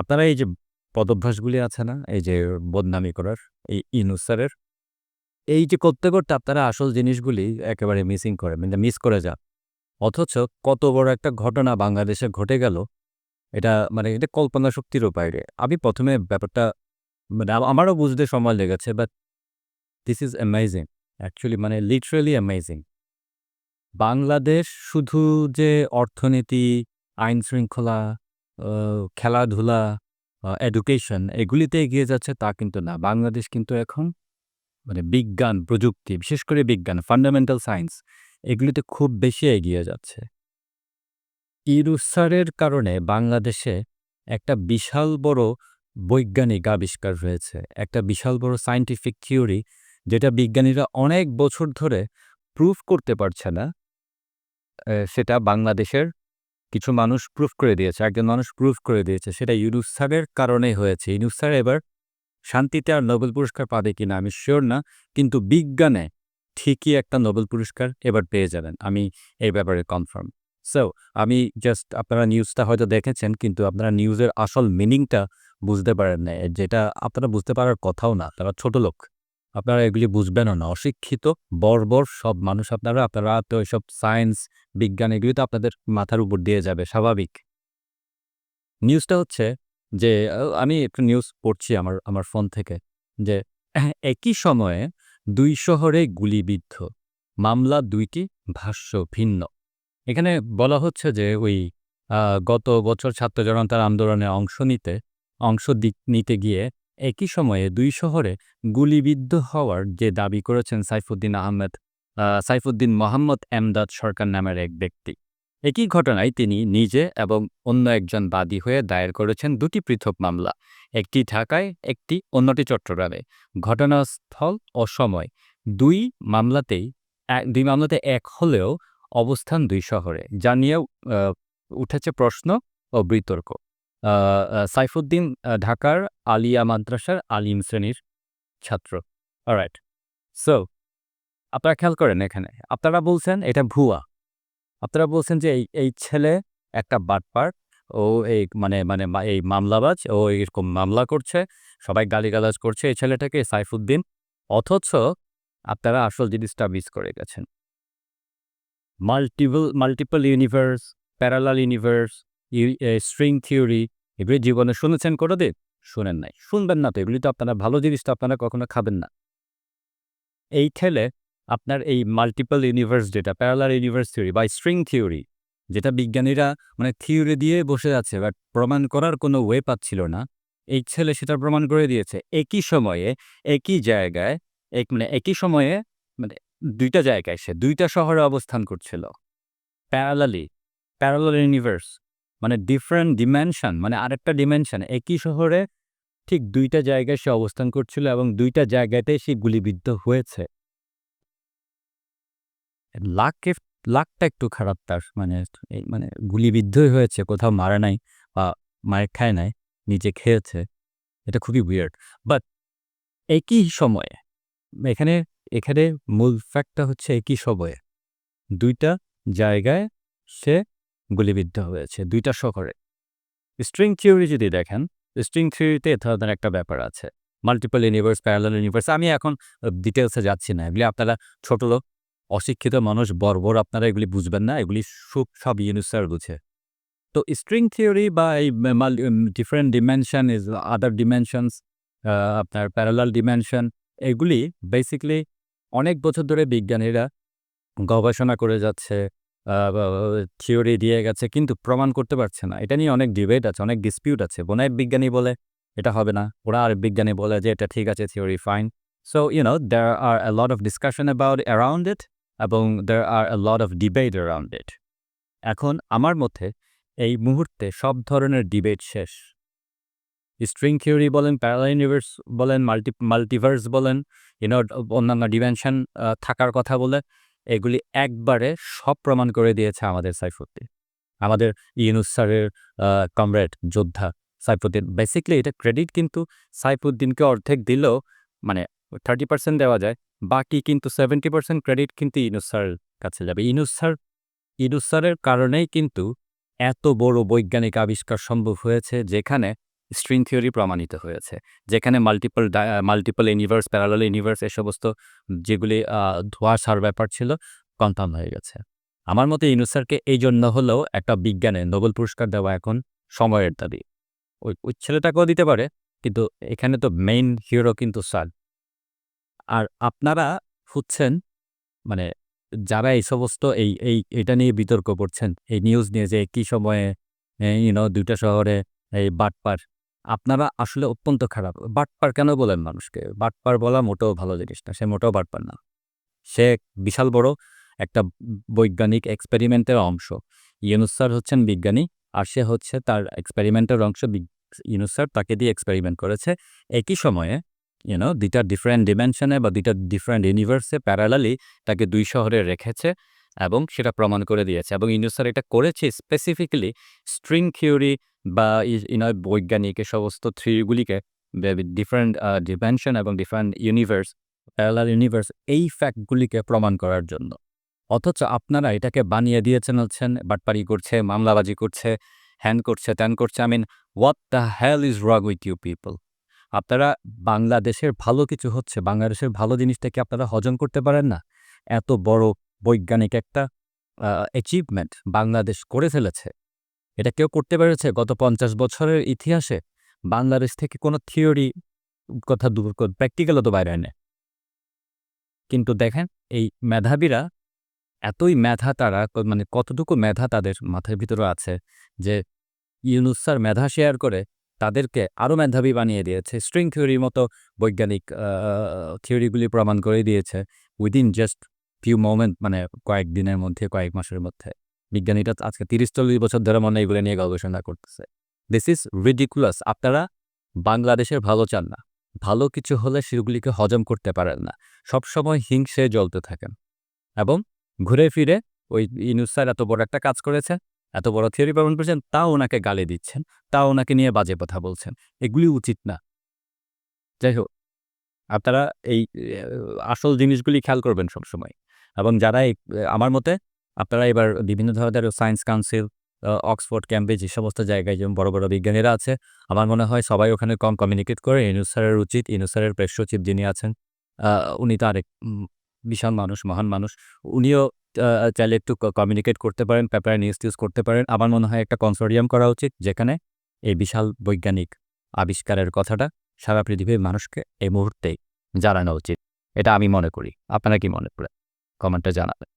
আপনারা এই যে পদভ্যাসগুলি আছে না? এই যে বদনামি করার, এই ইউনূস স্যারের, এই যে করতে, করতে আপনারা আসল জিনিসগুলি একেবারে মিসিং করে মানে মিস করে যান। অথচ কত বড় একটা ঘটনা বাংলাদেশে ঘটে গেল, এটা মানে এটা কল্পনা শক্তিরও বাইরে। আমি প্রথমে ব্যাপারটা মানে আমারও বুঝতে সময় লেগেছে but this is amazing. Actually মানে লিটারেলি অ্যামেজিং। বাংলাদেশ শুধু যে অর্থনীতি, আইন-শৃঙ্খলা, আ খেলাধুলা, এডুকেশন এগুলিতে এগিয়ে যাচ্ছে তা কিন্তু না। বাংলাদেশ কিন্তু এখন মানে বিজ্ঞান, প্রযুক্তি, বিশেষ করে বিজ্ঞান, ফান্ডামেন্টাল সায়েন্স এগুলিতে খুব বেশি এগিয়ে যাচ্ছে। ইউনূস স্যারের কারণে বাংলাদেশে একটা বিশাল বড় বৈজ্ঞানিক আবিষ্কার হয়েছে। একটা বিশাল বড় সায়েন্টিফিক থিওরি যেটা বিজ্ঞানীরা অনেক বছর ধরে প্রুফ করতে পারছে না। সেটা বাংলাদেশের কিছু মানুষ প্রুফ করে দিয়েছে। একজন মানুষ প্রুফ করে দিয়েছে। সেটা ইউনূস স্যারের কারণেই হয়েছে। ইউনূস এবার শান্তিতে আর নোবেল পুরস্কার পাবে কিনা আমি শিওর না। কিন্তু বিজ্ঞানে ঠিকই একটা নোবেল পুরস্কার এবার পেয়ে যাবেন। আমি এই ব্যাপারে কনফার্ম। সো আমি জাস্ট আপনারা নিউজটা হয়তো দেখেছেন, কিন্তু আপনারা নিউজের আসল মিনিংটা বুঝতে পারেন নাই। যেটা আপনারা বুঝতে পারার কথাও না। তারা ছোটলোক। আপনারা এগুলি বুঝবেনও না। অশিক্ষিত, বর্বর সব মানুষ আপনারা। আপনারা তো এসব সায়েন্স, বিজ্ঞান এগুলি তো আপনাদের মাথার উপর দিয়ে যাবে স্বাভাবিক। নিউজটা হচ্ছে যে আমি একটু নিউজ পড়ছি আমার আমার ফোন থেকে যে একই সময়ে দুই শহরে গুলিবিদ্ধ। মামলা দুইটি ভাষ্য ভিন্ন। এখানে বলা হচ্ছে যে ওই গত বছর ছাত্র জনতার আন্দোলনে অংশ নিতে অংশ দি নিতে গিয়ে একই সময়ে দুই শহরে গুলিবিদ্ধ হওয়ার যে দাবি করেছেন সাইফুদ্দিন আহমেদ সাইফুদ্দিন মোহাম্মদ এমদাদ সরকার নামের এক ব্যক্তি। একই ঘটনায় তিনি নিজে এবং অন্য একজন বাদী হয়ে দায়ের করেছেন দুটি পৃথক মামলা। একটি ঢাকায়, একটি অন্যটি চট্টগ্রামে। ঘটনাস্থল ও সময় দুই মামলাতেই দুই মামলাতে এক হলেও অবস্থান দুই শহরে। যা নিয়েও উঠেছে প্রশ্ন ও বিতর্ক। সাইফুদ্দিন ঢাকার আলিয়া মাদ্রাসার আলিম শ্রেণির ছাত্র। অলরাইট। সো আপনারা খেয়াল করেন এখানে। আপনারা বলছেন এটা ভুয়া। আপনারা বলছেন যে এই, এই ছেলে একটা বাটপার। ও এই মানে মানে এই মামলাবাজ। ও এরকম মামলা করছে। সবাই গালিগালাজ করছে এই ছেলেটাকে সাইফুদ্দিন। অথচ আপনারা আসল জিনিসটা মিস করে গেছেন। Multiple multiple universe, parallel universe, string theory এগুলি জীবনে শুনেছেন কোনোদিন? শুনেন নাই। শুনবেন না তো। এগুলি তো আপনারা ভালো জিনিস তো আপনারা কখনো খাবেন না। এই ছেলে আপনার এই মাল্টিপল ইউনিভার্স যেটা প্যারালার ইউনিভার্স থিওরি বা স্ট্রিং থিওরি যেটা বিজ্ঞানীরা মানে থিওরি দিয়ে বসে আছে বাট প্রমাণ করার কোনো ওয়ে পাচ্ছিল না। এই ছেলে সেটা প্রমাণ করে দিয়েছে। একই সময়ে, একই জায়গায়, এক মানে একই সময়ে মানে দুইটা জায়গায় সে দুইটা শহরে অবস্থান করছিল। প্যারালালি, প্যারালাল ইউনিভার্স মানে ডিফারেন্ট ডিমেনশন মানে আরেকটা ডিমেনশন একই শহরে ঠিক দুইটা জায়গায় সে অবস্থান করছিল এবং ২ টা জায়গাতেই সে গুলিবিদ্ধ হয়েছে। লাকের লাকটা একটু খারাপ তার। মানে মানে গুলিবিদ্ধই হয়েছে। কোথাও মারে নাই বা মায়ের খায় নাই। নিজে খেয়েছে। এটা খুবই উইয়ার্ড। বাট একই সময়ে এখানে, এখানে মূল ফ্যাক্টটা হচ্ছে একই সময়ে দুইটা জায়গায় সে গুলিবিদ্ধ হয়েছে। দুইটা শহরে। স্ট্রিং থিওরি যদি দেখেন, স্ট্রিং থিওরিতে এ ধরনের একটা ব্যাপার আছে। মাল্টিপল ইউনিভার্স, প্যারালাল ইউনিভার্স আমি এখন ডিটেলসে যাচ্ছি না। এগুলি আপনারা ছোট লোক, অশিক্ষিত মানুষ, বর্বর আপনারা এগুলি বুঝবেন না। এগুলি সুব সব ইউনূস বুঝে। তো স্ট্রিং থিওরি বা এই মা মাল different dimension is other dimensions আপনার প্যারালাল ডিমেনশন এগুলি বেসিক্যালি অনেক বছর ধরে বিজ্ঞানীরা গবেষণা করে যাচ্ছে। থিওরি দিয়ে গেছে কিন্তু প্রমাণ করতে পারছে না। এটা নিয়ে অনেক ডিবেট আছে, অনেক ডিসপিউট আছে। এক বিজ্ঞানী বলে এটা হবে না। ওরা আর বিজ্ঞানী বলে যে এটা ঠিক আছে theory fine. So you know there are a lot of discussion about around it এবং there are a lot of debate around it. এখন আমার মধ্যে এই মুহূর্তে সব ধরনের ডিবেট শেষ। স্ট্রিং থিওরি বলেন, প্যারালাল ইউনিভার্স বলেন, মাল্টি মাল্টিভার্স বলেন, ইউ নো অন্যান্য ডিমেনশন আ থাকার কথা বলে এগুলি একবারে সব প্রমাণ করে দিয়েছে আমাদের সাইফুদ্দিন। আমাদের ইউনূস স্যারের কমরেড, যোদ্ধা সাইফুদ্দিন। বেসিক্যালি এটা ক্রেডিট কিন্তু সাইফুদ্দিনকে অর্ধেক দিলেও মানে 30% দেওয়া যায়। বাকি কিন্তু 70% ক্রেডিট কিন্তু স্যারের কাছে যাবে। ইউনূস স্যার স্যারের কারণেই কিন্তু এত বড় বৈজ্ঞানিক আবিষ্কার সম্ভব হয়েছে যেখানে স্ট্রিং থিওরি প্রমাণিত হয়েছে। যেখানে multiple multiple universe parallel universe এ সমস্ত যেগুলি ধোঁয়াশার ব্যাপার ছিল কনফার্ম হয়ে গেছে। আমার মতে ইউনুস স্যারকে এই জন্য হলেও একটা বিজ্ঞানে নোবেল পুরস্কার দেওয়া এখন সময়ের দাবি। ওই ওই ছেলেটাকেও দিতে পারে, কিন্তু এখানে তো মেইন হিরো কিন্তু স্যার। আর আপনারা হচ্ছেন মানে যারা এই সমস্ত এই এই, এটা নিয়ে বিতর্ক করছেন, এই নিউজ নিয়ে যে কি সময়ে ইউনো দুইটা শহরে এই বাটপার আপনারা আসলে অত্যন্ত খারাপ। বাটপার কেন বলেন মানুষকে? বাটপার বলা মোটেও ভালো জিনিস না সে মোটেও বাটপার না। সে বিশাল বড় একটা বৈজ্ঞানিক এক্সপেরিমেন্টের অংশ। ইউনুস স্যার হচ্ছেন বিজ্ঞানী, আর সে হচ্ছে তার এক্সপেরিমেন্টের অংশ ইউনুস স্যার তাকে দিয়ে এক্সপেরিমেন্ট করেছে। একই সময়ে ইউনো দুইটা ডিফারেন্ট ডিমেনশনে বা দুইটা ডিফারেন্ট ইউনিভার্সে প্যারালালি তাকে দুই শহরে রেখেছে এবং সেটা প্রমাণ করে দিয়েছে। এবং ইউনুস স্যার এটা করেছে স্পেসিফিক্যালি স্ট্রিং থিওরি বা ইউনো বৈজ্ঞানিক এ সমস্ত থিওরিগুলিকে ডিফারেন্ট ডিমেনশন এবং ডিফারেন্ট ইউনিভার্স প্যারালাল ইউনিভার্স এই ফ্যাক্টগুলিকে প্রমাণ করার জন্য। অথচ আপনারা এটাকে বানিয়ে দিয়েছেন হচ্ছেন, বাটপারি করছে, মামলাবাজি করছে হ্যান করছে ত্যান করছে I mean what the hell is wrong with you people আপনারা বাংলাদেশের ভালো কিছু হচ্ছে, বাংলাদেশের ভালো জিনিসটাকে আপনারা হজম করতে পারেন না। এত বড় বৈজ্ঞানিক একটা অ্যাচিভমেন্ট বাংলাদেশ করে ফেলেছে। এটা কেউ করতে পেরেছে গত পঞ্চাশ বছরের ইতিহাসে? বাংলাদেশ থেকে কোনো থিওরি কথা দূর প্র্যাকটিক্যালও তো বাইরে আনে কিন্তু দেখেন, এই মেধাবীরা এতই মেধা তারা মানে কতটুকু মেধা তাদের মাথার ভিতরে আছে যে ইউনুস স্যার মেধা শেয়ার করে তাদেরকে আরও মেধাবী বানিয়ে দিয়েছে। স্ট্রিং থিওরির মতো বৈজ্ঞানিক থিওরিগুলি প্রমাণ করে দিয়েছে। উইদিন জাস্ট ফিউ মোমেন্ট মানে কয়েক দিনের মধ্যে, কয়েক মাসের মধ্যে। বিজ্ঞানীরা আজকে তিরিশ চল্লিশ বছর ধরে মনে এগুলো নিয়ে গবেষণা করতেছে। দিস ইজ রিডিকুলাস আপনারা বাংলাদেশের ভালো চান না। ভালো কিছু হলে সেগুলিকে হজম করতে পারেন না। সবসময় হিংসে জ্বলতে থাকেন। এবং ঘুরে ফিরে ওই ইনুস স্যার এত বড় একটা কাজ করেছে এত বড় থিওরি প্রমাণ করেছেন, তাও ওনাকে গালি দিচ্ছেন, তাও ওনাকে নিয়ে বাজে কথা বলছেন। এগুলি উচিত না। যাই হোক, আপনারা এই আসল জিনিসগুলি খেয়াল করবেন সবসময়। এবং যারা আমার মতে আপনারা এবার বিভিন্ন ধরনের সায়েন্স কাউন্সিল অক্সফোর্ড ক্যাম্ব্রিজ এই সমস্ত জায়গায় যেমন বড় বড় বিজ্ঞানীরা আছে, আমার মনে হয় সবাই ওখানে কম কমিউনিকেট করে। ইনুস স্যারের উচিত, ইনুস স্যারের প্রেস সচিব যিনি আছেন উনি তো আরেক বিশাল মানুষ, মহান মানুষ, উনিও চাইলে একটু কমিউনিকেট করতে পারেন পেপারে নিউজ টিউজ করতে পারেন। আমার মনে হয় একটা কনসোরিয়াম করা উচিত, যেখানে এই বিশাল বৈজ্ঞানিক আবিষ্কারের কথাটা সারা পৃথিবীর মানুষকে এই মুহূর্তেই জানানো উচিত। এটা আমি মনে করি। আপনারা কি মনে করেন? কমেন্টে জানাবেন।